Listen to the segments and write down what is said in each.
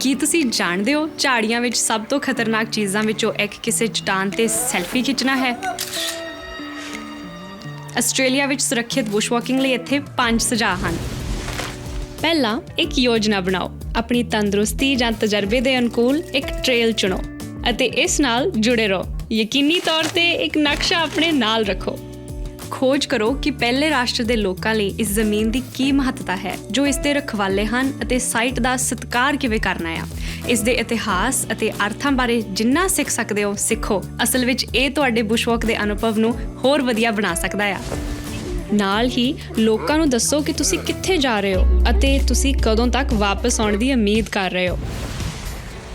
ਕੀ ਤੁਸੀਂ ਜਾਣਦੇ ਹੋ ਝਾੜੀਆਂ ਵਿੱਚ ਸਭ ਤੋਂ ਖਤਰਨਾਕ ਚੀਜ਼ਾਂ ਵਿੱਚੋਂ ਇੱਕ ਕਿਸੇ ਚਟਾਨ ਤੇ ਸੈਲਫੀ ਖਿੱਚਣਾ ਹੈ? ਆਸਟ੍ਰੇਲੀਆ ਵਿੱਚ ਸੁਰੱਖਿਅਤ ਬੁਸ਼ ਵਾਕਿੰਗ ਲਈ ਇੱਥੇ ਪੰਜ ਸੁਝਾਅ ਹਨ। ਪਹਿਲਾ, ਇੱਕ ਯੋਜਨਾ ਬਣਾਓ। ਆਪਣੀ ਤੰਦਰੁਸਤੀ ਜਾਂ ਤਜਰਬੇ ਦੇ ਅਨੁਕੂਲ ਇੱਕ ਟ੍ਰੇਲ ਚੁਣੋ ਅਤੇ ਇਸ ਨਾਲ ਜੁੜੇ ਰਹੋ। ਯਕੀਨੀ ਤੌਰ ਤੇ ਇੱਕ ਨਕਸ਼ਾ ਆਪਣੇ ਨਾਲ ਰੱਖੋ। ਖੋਜ ਕਰੋ ਕਿ ਪਹਿਲੇ ਰਾਸ਼ਟਰ ਦੇ ਲੋਕਾਂ ਲਈ ਇਸ ਜ਼ਮੀਨ ਦੀ ਕੀ ਮਹੱਤਤਾ ਹੈ, ਜੋ ਇਸ ਦੇ ਰਖਵਾਲੇ ਹਨ ਅਤੇ ਸਾਈਟ ਦਾ ਸਤਿਕਾਰ ਕਿਵੇਂ ਕਰਨਾ ਹੈ ਇਸ ਦੇ ਇਤਿਹਾਸ ਅਤੇ ਅਰਥਾਂ ਬਾਰੇ ਜਿੰਨਾ ਸਿੱਖ ਸਕਦੇ ਹੋ, ਸਿੱਖੋ। ਅਸਲ ਵਿੱਚ ਇਹ ਤੁਹਾਡੇ ਬੁਸ਼ਵਾਕ ਦੇ ਅਨੁਭਵ ਨੂੰ ਹੋਰ ਵਧੀਆ ਬਣਾ ਸਕਦਾ ਹੈ ਨਾਲ ਹੀ ਲੋਕਾਂ ਨੂੰ ਦੱਸੋ ਕਿ ਤੁਸੀਂ ਕਿੱਥੇ ਜਾ ਰਹੇ ਹੋ ਅਤੇ ਤੁਸੀਂ ਕਦੋਂ ਤੱਕ ਵਾਪਸ ਆਉਣ ਦੀ ਉਮੀਦ ਕਰ ਰਹੇ ਹੋ।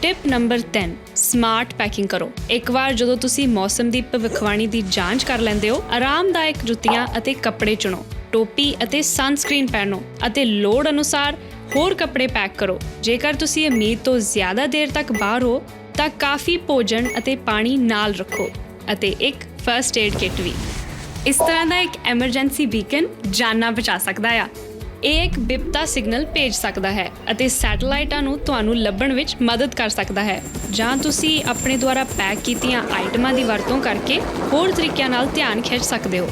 ਟਿਪ ਨੰਬਰ 10 ਸਮਾਰਟ ਪੈਕਿੰਗ ਕਰੋ। ਇੱਕ ਵਾਰ ਜਦੋਂ ਤੁਸੀਂ ਮੌਸਮ ਦੀ ਭਵਿੱਖਬਾਣੀ ਦੀ ਜਾਂਚ ਕਰ ਲੈਂਦੇ ਹੋ, ਆਰਾਮਦਾਇਕ ਜੁੱਤੀਆਂ ਅਤੇ ਕੱਪੜੇ ਚੁਣੋ, ਟੋਪੀ ਅਤੇ ਸਨਸਕ੍ਰੀਨ ਪਹਿਨੋ ਅਤੇ ਲੋੜ ਅਨੁਸਾਰ ਹੋਰ ਕੱਪੜੇ ਪੈਕ ਕਰੋ। ਜੇਕਰ ਤੁਸੀਂ ਉਮੀਦ ਤੋਂ ਜ਼ਿਆਦਾ ਦੇਰ ਤੱਕ ਬਾਹਰ ਹੋ, ਤਾਂ ਕਾਫੀ ਭੋਜਨ ਅਤੇ ਪਾਣੀ ਨਾਲ ਰੱਖੋ ਅਤੇ ਇੱਕ ਫਰਸਟ ਏਡ ਕਿੱਟ ਵੀ। ਇਸ ਤਰ੍ਹਾਂ ਦਾ ਇੱਕ ਐਮਰਜੈਂਸੀ ਬੀਕਨ ਜਾਨਾਂ ਬਚਾ ਸਕਦਾ ਆ। ਇਹ ਇੱਕ ਬਿਪਤਾ ਸਿਗਨਲ ਭੇਜ ਸਕਦਾ ਹੈ ਅਤੇ ਸੈਟੇਲਾਈਟਾਂ ਨੂੰ ਤੁਹਾਨੂੰ ਲੱਭਣ ਵਿੱਚ ਮਦਦ ਕਰ ਸਕਦਾ ਹੈ। ਜਾਂ ਤੁਸੀਂ ਆਪਣੇ ਦੁਆਰਾ ਪੈਕ ਕੀਤੀਆਂ ਆਈਟਮਾਂ ਦੀ ਵਰਤੋਂ ਕਰਕੇ ਹੋਰ ਤਰੀਕਿਆਂ ਨਾਲ ਧਿਆਨ ਖਿੱਚ ਸਕਦੇ ਹੋ।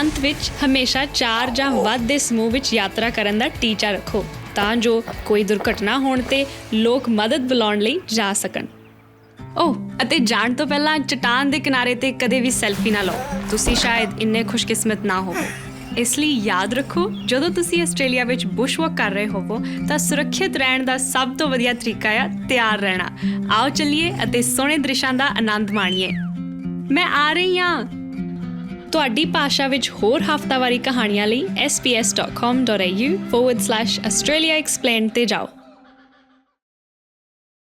ਅੰਤ ਵਿੱਚ ਹਮੇਸ਼ਾ ਚਾਰ ਜਾਂ ਵੱਧ ਦੇ ਸਮੂਹ ਵਿੱਚ ਯਾਤਰਾ ਕਰਨ ਦਾ ਟੀਚਾ ਰੱਖੋ ਤਾਂ ਜੋ ਕੋਈ ਦੁਰਘਟਨਾ ਹੋਣ ਤੇ ਲੋਕ ਮਦਦ ਬੁਲਾਉਣ ਲਈ ਜਾ ਸਕਣ। ਓਹ, ਅਤੇ ਜਾਣ ਤੋਂ ਪਹਿਲਾਂ ਚਟਾਨ ਦੇ ਕਿਨਾਰੇ ਤੇ ਕਦੇ ਵੀ ਸੈਲਫੀ ਨਾ ਲਓ। ਤੁਸੀਂ ਸ਼ਾਇਦ ਇੰਨੇ ਖੁਸ਼ਕਿਸਮਤ ਨਾ ਹੋਵੋ। ਇਸ ਲਈ ਯਾਦ ਰੱਖੋ, ਜਦੋਂ ਤੁਸੀਂ ਆਸਟ੍ਰੇਲੀਆ ਵਿੱਚ ਬੁਸ਼ ਵਾਕ ਕਰ ਰਹੇ ਹੋਵੋ, ਤਾਂ ਸੁਰੱਖਿਅਤ ਰਹਿਣ ਦਾ ਸਭ ਤੋਂ ਵਧੀਆ ਤਰੀਕਾ ਹੈ ਤਿਆਰ ਰਹਿਣਾ। ਆਓ ਚੱਲੀਏ ਅਤੇ ਸੋਹਣੇ ਦ੍ਰਿਸ਼ਾਂ ਦਾ ਆਨੰਦ ਮਾਣੀਏ। ਮੈਂ ਆ ਰਹੀ ਹਾਂ ਤੁਹਾਡੀ ਭਾਸ਼ਾ ਵਿੱਚ ਹੋਰ ਹਫ਼ਤਾਵਾਰੀ ਕਹਾਣੀਆਂ ਲਈ sps.com.au/australiaexplained ਤੇ ਜਾਓ।